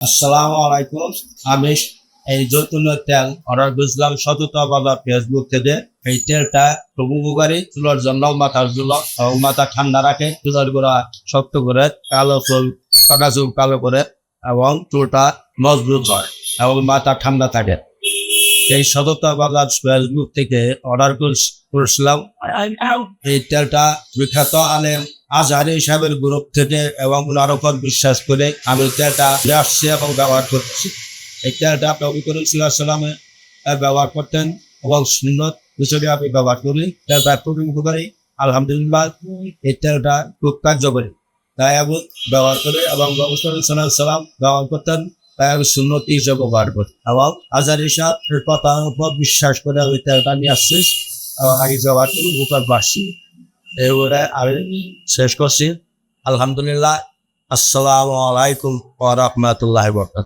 আসসালামু আলাইকুম। আমি এই জৈতুনের তেল অর্ডার বুঝলাম সততা বাজার ফেসবুক থেকে। এই তেলটা খুব উপকারী। চুলার জন্য মাথার এবং মাথা ঠান্ডা রাখে। চুলার গোড়া শক্ত করে কালো চুল পাকা চুল কালো করে এবং চুলটা মজবুত হয় এবং মাথা ঠান্ডা থাকে। এই সততা বাজার ফেসবুক থেকে অর্ডার করেছিলাম এই তেলটা বিখ্যাত আলেম আজহারি সাহেবের গ্রুপ থেকে এবং ওনার উপর বিশ্বাস করে আমি তেলটা আসছি এবং ব্যবহার করছি। এই তেলটা নবী করিম সাল্লামে ব্যবহার করতেন এবং সুন্দর হিসেবে আমি ব্যবহার করি। তেলটা খুবই উপকারী, আলহামদুলিল্লাহ। এই তেলটা খুব কার্যকরী। তাই আমি ব্যবহার করি এবং সাল্লাম ব্যবহার করতেন, তাই আমি সুন্নতি হিসেবে ব্যবহার করি। এবং আজহারি সাহেবের কথার উপর বিশ্বাস করে আমি তেলটা নিয়ে আসছি আমি ব্যবহার করি পাচ্ছি। এবারে আমি শেষ করছি। আলহামদুলিল্লাহ। আসসালামু আলাইকুম ওয়া রাহমাতুল্লাহি